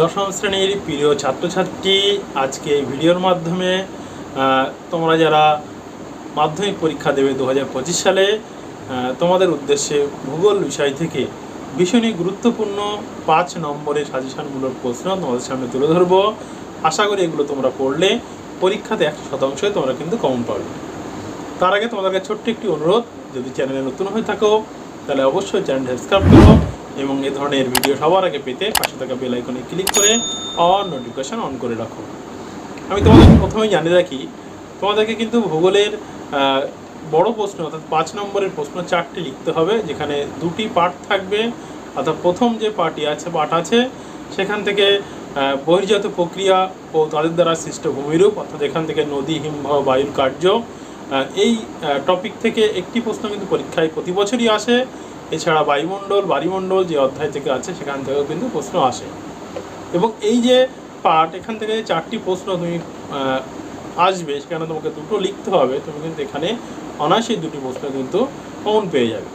দশম শ্রেণির প্রিয় ছাত্রছাত্রী, আজকে এই ভিডিওর মাধ্যমে তোমরা যারা মাধ্যমিক পরীক্ষা দেবে দু হাজার পঁচিশ সালে তোমাদের উদ্দেশ্যে ভূগোল বিষয় থেকে ভীষণই গুরুত্বপূর্ণ পাঁচ নম্বরের সাজেশনমূলক প্রশ্ন তোমাদের সামনে তুলে ধরবো। আশা করি এগুলো তোমরা পড়লে, পরীক্ষাতে একশো শতাংশই তোমরা কিন্তু কমন পাবে। তার আগে তোমাদেরকে ছোট্ট একটি অনুরোধ, যদি চ্যানেলে নতুন হয়ে থাকো, তাহলে অবশ্যই চ্যানেলটি সাবস্ক্রাইব করো এবং এ ধরনের ভিডিও সবার আগে পেতে পাশে থাকা বেল আইকনে ক্লিক করে অন নোটিফিকেশন অন করে রাখো আমি তোমাদেরকে প্রথমেই জানিয়ে রাখি, তোমাদেরকে কিন্তু ভূগোলের বড় প্রশ্ন অর্থাৎ পাঁচ নম্বরের প্রশ্ন চারটি লিখতে হবে, যেখানে দুটি পার্ট থাকবে। অর্থাৎ প্রথম যে পার্টি আছে পার্ট আছে, সেখান থেকে বহির্জাত প্রক্রিয়া ও তাদের দ্বারা সৃষ্ট ভূমিরূপ, অর্থাৎ এখান থেকে নদী, হিমবাহ, বায়ুর কার্য এই টপিক থেকে একটি প্রশ্ন কিন্তু পরীক্ষায় প্রতি বছরই আসে। এছাড়া বায়ুমণ্ডল বায়ুমণ্ডল যে অধ্যায় থেকে আছে, সেখান থেকেও কিন্তু প্রশ্ন আসে। এবং এই যে পার্ট এখান থেকে চারটি প্রশ্ন তুমি আসবে, সেখানে তোমাকে দুটো লিখতে হবে, তুমি কিন্তু এখানে অনায়াসেই দুটি প্রশ্ন কিন্তু কমন পেয়ে যাবে।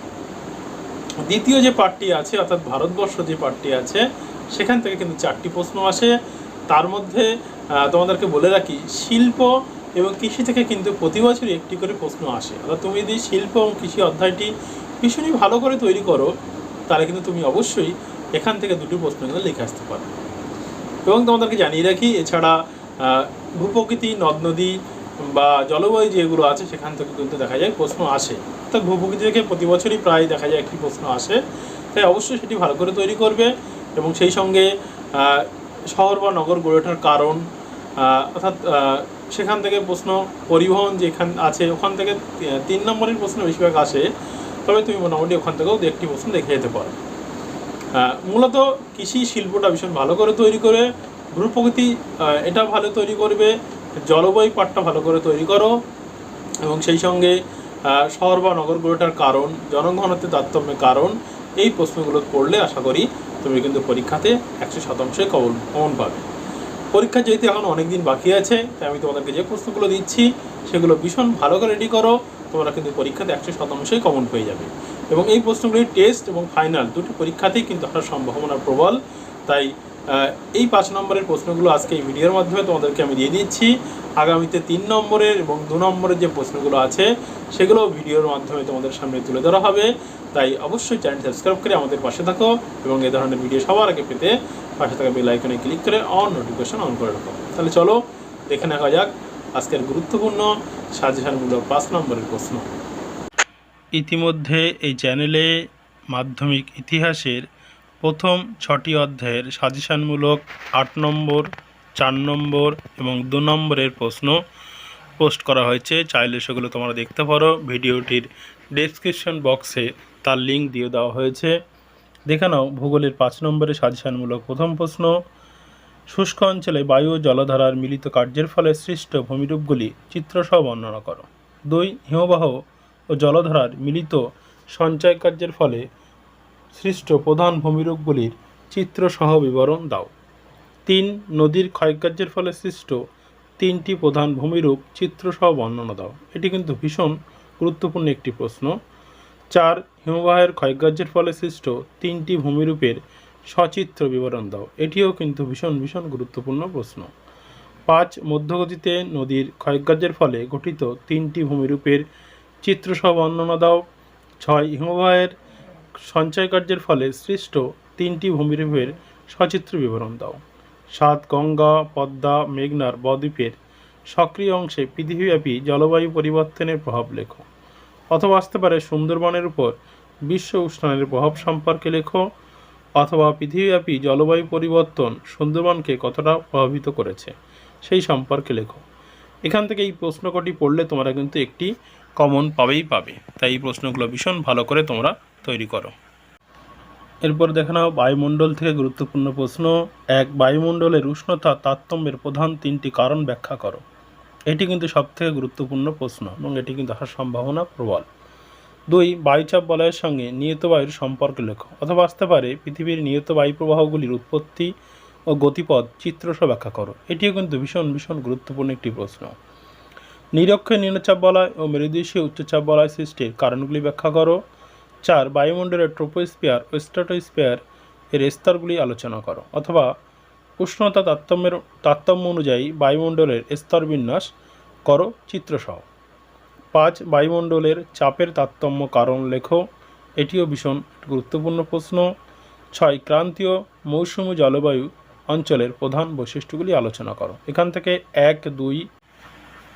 দ্বিতীয় যে পার্টটি আছে, অর্থাৎ ভারতবর্ষ যে পার্টটি আছে, সেখান থেকে কিন্তু চারটি প্রশ্ন আসে। তার মধ্যে তোমাদেরকে বলে রাখি, শিল্প এবং কৃষি থেকে কিন্তু প্রতি বছরই একটি করে প্রশ্ন আসে। অর্থাৎ তুমি যদি শিল্প এবং কৃষি অধ্যায়টি ভীষণই ভালো করে তৈরি করো, তাহলে কিন্তু তুমি অবশ্যই এখান থেকে দুটি প্রশ্ন কিন্তু লিখে আসতে পারো। এবং তোমাদেরকে জানিয়ে রাখি, এছাড়া ভূপ্রকৃতি, নদ নদী বা জলবায়ু যেগুলো আছে, সেখান থেকে কিন্তু দেখা যায় প্রশ্ন আসে। অর্থাৎ ভূপ্রকৃতি থেকে প্রতি বছরই প্রায় দেখা যায় একটি প্রশ্ন আসে। তাই অবশ্যই সেটি ভালো করে তৈরি করবে এবং সেই সঙ্গে শহর বা নগর গড়ে ওঠার কারণ অর্থাৎ সেখান থেকে প্রশ্ন, পরিবহন যেখান আছে, ওখান থেকে তিন নম্বরের প্রশ্ন বেশিরভাগ আসে। তবে তুমি মোটামুটি ওখান থেকেও দু একটি প্রশ্ন দেখে যেতে পারো। মূলত কৃষি শিল্পটা ভীষণ ভালো করে তৈরি করে ভূপ্রকৃতি আহ, এটা ভালো তৈরি করবে জলবায়ু পাটটা ভালো করে তৈরি করো এবং সেই সঙ্গে শহর বা নগর গড়ে ওঠার কারণ জনঘনত্বের তারতম্যের কারণ এই প্রশ্নগুলো পড়লে আশা করি তুমি কিন্তু পরীক্ষাতে একশো শতাংশই কবল কমন পাবে। পরীক্ষা যেহেতু এখন অনেক দিন বাকি আছে তাই আমি তোমাদেরকে যে প্রশ্নগুলো দিচ্ছি সেগুলো ভীষণ ভালো করে রেডি করো। তোমরা কিন্তু পরীক্ষাতে একশো শতাংশই কমন পেয়ে যাবে। এবং এই প্রশ্নগুলি টেস্ট এবং ফাইনাল দুটি পরীক্ষাতেই কিন্তু আসার সম্ভাবনা প্রবল। তাই এই পাঁচ নম্বরের প্রশ্নগুলো আজকে এই ভিডিওর মাধ্যমে তোমাদেরকে আমি দিয়ে দিচ্ছি। আগামীতে তিন নম্বরের এবং দু নম্বরের যে প্রশ্নগুলো আছে সেগুলো ভিডিওর মাধ্যমে তোমাদের সামনে তুলে ধরা হবে। তাই অবশ্যই চ্যানেল সাবস্ক্রাইব করে আমাদের পাশে থাকো এবং এ ধরনের ভিডিও সবার আগে পেতে পাশে থাকা বেল আইকনে ক্লিক করে অন নোটিফিকেশন অন করে রাখো। তাহলে চলো, দেখে নেওয়া যাক আজকের গুরুত্বপূর্ণ সাজেশনমূলক পাঁচ নম্বরের প্রশ্ন। ইতিমধ্যে এই চ্যানেলে মাধ্যমিক ইতিহাসের প্রথম ছটি অধ্যায়ের সাজেশনমূলক আট নম্বর, চার নম্বর এবং দু নম্বরের প্রশ্ন পোস্ট করা হয়েছে। চাইলে সেগুলো তোমরা দেখতে পারো। ভিডিওটির ডেসক্রিপশন বক্সে তার লিঙ্ক দিয়ে দেওয়া হয়েছে। দেখে নাও, ভূগোলের পাঁচ নম্বরের সাজেশনমূলক প্রথম প্রশ্ন। শুষ্ক অঞ্চলে বায়ু ও জলধারার মিলিত কার্যের ফলে সৃষ্ট ভূমিরূপগুলি চিত্রসহ বর্ণনা করো। দুই, হিমবাহ ও জলধারার মিলিত সঞ্চয় কার্যের ফলে সৃষ্ট প্রধান ভূমিরূপগুলির চিত্রসহ বিবরণ দাও। তিন, নদীর ক্ষয়কার্যের ফলে সৃষ্ট তিনটি প্রধান ভূমিরূপ চিত্রসহ বর্ণনা দাও। এটি কিন্তু ভীষণ গুরুত্বপূর্ণ একটি প্রশ্ন। চার, হিমবাহের ক্ষয়কার্যের ফলে সৃষ্ট তিনটি ভূমিরূপের সচিত্র বিবরণ দাও। এটিও কিন্তু ভীষণ ভীষণ গুরুত্বপূর্ণ প্রশ্ন। পাঁচ, মধ্যগতিতে নদীর ক্ষয়কার্যের ফলে গঠিত তিনটি ভূমিরূপের চিত্রসহ বর্ণনা দাও। ছয়, হিমবাহের সঞ্চয় কার্যের ফলে সৃষ্ট তিনটি ভূমিরূপের সচিত্র বিবরণ দাও। সাত, গঙ্গা, পদ্মা, মেঘনার বদ্বীপের সক্রিয় অংশে পৃথিবীব্যাপী জলবায়ু পরিবর্তনের প্রভাব লেখো। অথবা আসতে পারে সুন্দরবনের উপর বিশ্ব উষ্ণায়নের প্রভাব সম্পর্কে লেখো। অথবা পৃথিবীব্যাপী জলবায়ু পরিবর্তন সুন্দরবনকে কতটা প্রভাবিত করেছে, সেই সম্পর্কে লেখো। এখান থেকে এই প্রশ্ন কটি পড়লে তোমরা কিন্তু একটি কমন পাবেই পাবে। তাই এই প্রশ্নগুলো ভীষণ ভালো করে তোমরা তৈরি করো। এরপর দেখে নাও, বায়ুমণ্ডল থেকে গুরুত্বপূর্ণ প্রশ্ন। এক, বায়ুমণ্ডলের উষ্ণতা তারতম্যের প্রধান তিনটি কারণ ব্যাখ্যা করো। এটি কিন্তু সবথেকে গুরুত্বপূর্ণ প্রশ্ন এবং এটি কিন্তু আসার সম্ভাবনা প্রবল। দুই বায়ুচাপ বলয়ের সঙ্গে নিয়ত বায়ুর সম্পর্ক লেখো অথবা আসতে পারে পৃথিবীর নিয়ত বায়ু প্রবাহগুলির উৎপত্তি ও গতিপথ চিত্রসহ ব্যাখ্যা করো। এটিও কিন্তু ভীষণ ভীষণ গুরুত্বপূর্ণ একটি প্রশ্ন। নিরক্ষীয় নিম্নচাপ বলয় ও মেরুদেশীয় উচ্চচাপ বলয় সৃষ্টির কারণগুলি ব্যাখ্যা করো। চার, বায়ুমণ্ডলের ট্রোপোস্পিয়ার ও স্ট্র্যাটোস্পিয়ার এর স্তরগুলি আলোচনা করো। অথবা উষ্ণতা তারতম্যের, তারতম্য অনুযায়ী বায়ুমণ্ডলের স্তর বিন্যাস করো, চিত্রসহ। পাঁচ বায়ুমণ্ডলের চাপের তারতম্য কারণ লেখো। এটিও ভীষণ গুরুত্বপূর্ণ প্রশ্ন। ছয়, ক্রান্তীয় মৌসুমী জলবায়ু অঞ্চলের প্রধান বৈশিষ্ট্যগুলি আলোচনা করো। এখান থেকে এক, দুই,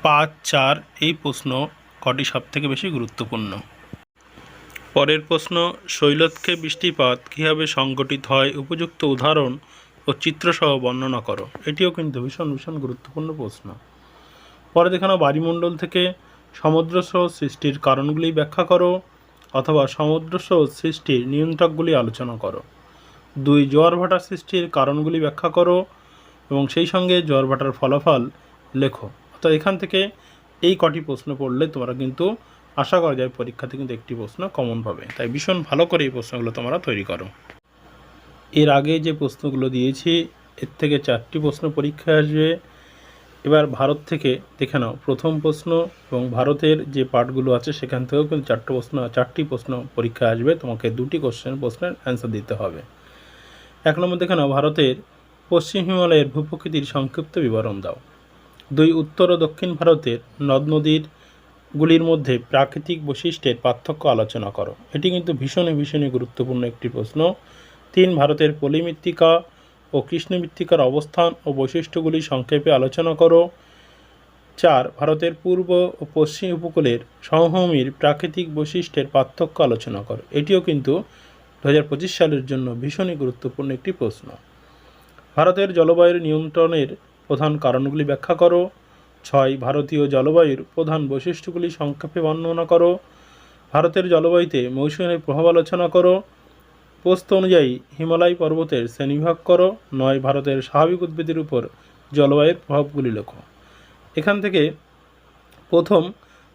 পাঁচ, চার এই প্রশ্ন কটি সব থেকে বেশি গুরুত্বপূর্ণ? পরের প্রশ্ন, শৈলক্ষে বৃষ্টিপাত কীভাবে সংগঠিত হয়? উপযুক্ত উদাহরণ ও চিত্রসহ বর্ণনা করো। এটিও কিন্তু ভীষণ ভীষণ গুরুত্বপূর্ণ প্রশ্ন। পরে দেখানো বায়ুমণ্ডল থেকে সমুদ্রসহ সৃষ্টির কারণগুলি ব্যাখ্যা করো অথবা সমুদ্রসহ সৃষ্টির নিয়ন্ত্রকগুলি আলোচনা করো। দুই, জোয়ার ভাটা সৃষ্টির কারণগুলি ব্যাখ্যা করো এবং সেই সঙ্গে জোয়ার ভাটার ফলাফল লেখো। তো এখান থেকে এই কটি প্রশ্ন পড়লে তোমরা কিন্তু আশা করা যায় পরীক্ষাতে কিন্তু একটি প্রশ্ন কমন পাবে। তাই ভীষণ ভালো করে এই প্রশ্নগুলো তোমরা তৈরি করো। এর আগে যে প্রশ্নগুলো দিয়েছি, এর থেকে চারটি প্রশ্ন পরীক্ষায় আসবে। এবার ভারত থেকে দেখে নাও। প্রথম প্রশ্ন এবং ভারতের যে পার্টগুলো আছে, সেখান থেকেও কিন্তু চারটি প্রশ্ন চারটি প্রশ্ন পরীক্ষা আসবে। তোমাকে দুটি কোশ্চেন প্রশ্নের অ্যান্সার দিতে হবে। এক নম্বর দেখে নাও, ভারতের পশ্চিম হিমালয়ের ভূপ্রকৃতির সংক্ষিপ্ত বিবরণ দাও। দুই, উত্তর ও দক্ষিণ ভারতের নদ নদীর গুলির মধ্যে প্রাকৃতিক বৈশিষ্ট্যের পার্থক্য আলোচনা করো। এটি কিন্তু ভীষণই ভীষণই গুরুত্বপূর্ণ একটি প্রশ্ন। তিন, ভারতের পলিমৃত্তিকা ও কৃষ্ণমৃত্তিকার অবস্থান ও বৈশিষ্ট্যগুলি সংক্ষেপে আলোচনা করো। চার, ভারতের পূর্ব ও পশ্চিম উপকূলের সমভূমির প্রাকৃতিক বৈশিষ্ট্যের পার্থক্য আলোচনা করো। এটিও কিন্তু দু হাজার পঁচিশ সালের জন্য ভীষণই গুরুত্বপূর্ণ একটি প্রশ্ন। ভারতের জলবায়ুর নিয়ন্ত্রণের প্রধান কারণগুলি ব্যাখ্যা করো। ছয়, ভারতীয় জলবায়ুর প্রধান বৈশিষ্ট্যগুলি সংক্ষেপে বর্ণনা করো। ভারতের জলবায়ুতে মৌসুমের প্রভাব আলোচনা করো। পোস্ত অনুযায়ী হিমালয় পর্বতের শ্রেণীভাগ করো, নয় ভারতের স্বাভাবিক উদ্ভিদের উপর জলবায়ুর প্রভাবগুলি লেখো। এখান থেকে প্রথম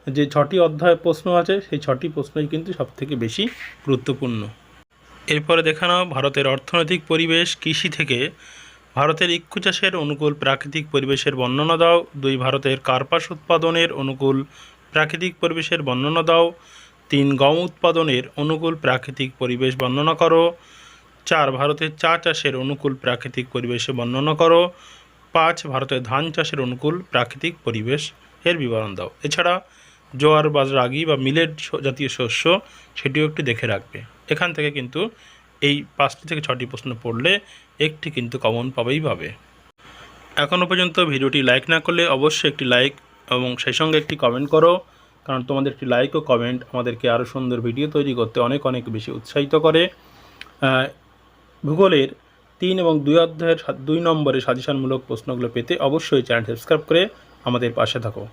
যে ছটি অধ্যায় প্রশ্ন আছে, সেই ছটি প্রশ্নই কিন্তু সবথেকে বেশি গুরুত্বপূর্ণ। এরপরে দেখানো ভারতের অর্থনৈতিক পরিবেশ, কৃষি থেকে ভারতের ইক্ষু চাষের অনুকূল প্রাকৃতিক পরিবেশের বর্ণনা দাও। দুই, ভারতের কার্পাস উৎপাদনের অনুকূল প্রাকৃতিক পরিবেশের বর্ণনা দাও। তিন গম উৎপাদনের অনুকূল প্রাকৃতিক পরিবেশ বর্ণনা করো। চার, ভারতের চা চাষের অনুকূল প্রাকৃতিক পরিবেশে বর্ণনা করো। পাঁচ, ভারতের ধান চাষের অনুকূল প্রাকৃতিক পরিবেশ এর বিবরণ দাও। এছাড়া জোয়ার বা রাগি বা মিলেট জাতীয় শস্য সেটিও একটু দেখে রাখবে। এখান থেকে কিন্তু এই পাঁচটি থেকে ছটি প্রশ্ন পড়লে একটি কিন্তু কমন পাবেই পাবে এখনও পর্যন্ত ভিডিওটি লাইক না করলে অবশ্যই একটি লাইক এবং সেই সঙ্গে একটি কমেন্ট করো। কারণ তোমাদের একটি লাইক ও কমেন্ট আমাদেরকে আরও সুন্দর ভিডিও তৈরি করতে অনেক অনেক বেশি উৎসাহিত করে। ভূগোলের তিন এবং দুই অধ্যায়ের দুই নম্বরে সাজেশনমূলক প্রশ্নগুলো পেতে অবশ্যই চ্যানেল সাবস্ক্রাইব করে আমাদের পাশে থাকো।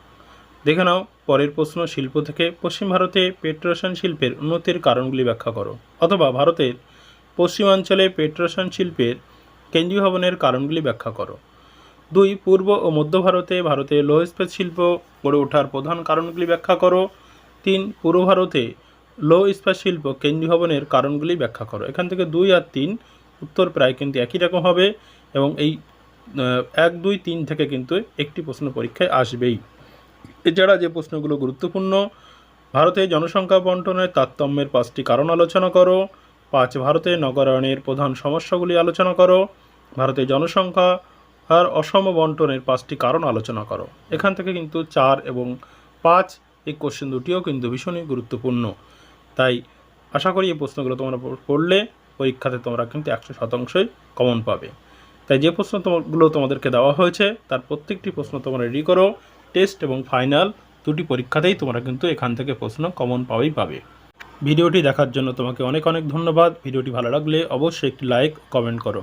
দেখে নাও, পরের প্রশ্ন, শিল্প থেকে পশ্চিম ভারতে পেট্রোশন শিল্পের উন্নতির কারণগুলি ব্যাখ্যা করো। অথবা ভারতের পশ্চিমাঞ্চলে পেট্রোশন শিল্পের কেন্দ্রীয় ভবনের কারণগুলি ব্যাখ্যা করো। দুই, পূর্ব ও মধ্য ভারতে ভারতের লৌহ ইস্পাত শিল্প গড়ে ওঠার প্রধান কারণগুলি ব্যাখ্যা করো। তিন, পূর্ব ভারতে লৌহ ইস্পাত শিল্প কেন্দ্রীয় ভবনের কারণগুলি ব্যাখ্যা করো। এখান থেকে দুই আর তিন, উত্তর প্রায় কিন্তু একই রকম হবে এবং এই এক, দুই, তিন থেকে কিন্তু একটি প্রশ্ন পরীক্ষায় আসবেই। এছাড়া যে প্রশ্নগুলো গুরুত্বপূর্ণ, ভারতে জনসংখ্যা বন্টনের তারতম্যের পাঁচটি কারণ আলোচনা করো। পাঁচ, ভারতে নগরায়নের প্রধান সমস্যাগুলি আলোচনা করো। ভারতে জনসংখ্যা আর অসম বন্টনের পাঁচটি কারণ আলোচনা করো। এখান থেকে কিন্তু চার এবং পাঁচ এই কোশ্চেন দুটিও কিন্তু ভীষণই গুরুত্বপূর্ণ। তাই আশা করি এই প্রশ্নগুলো তোমরা পড়লে পরীক্ষাতে তোমরা কিন্তু একশো শতাংশই কমন পাবে। তাই যে প্রশ্ন তোমাগুলো তোমাদেরকে দেওয়া হয়েছে, তার প্রত্যেকটি প্রশ্ন তোমরা রেডি করো। টেস্ট এবং ফাইনাল দুটি পরীক্ষাতেই তোমরা কিন্তু এখান থেকে প্রশ্ন কমন পাবেই পাবে। ভিডিওটি দেখার জন্য তোমাকে অনেক অনেক ধন্যবাদ। ভিডিওটি ভালো লাগলে অবশ্যই একটি লাইক কমেন্ট করো।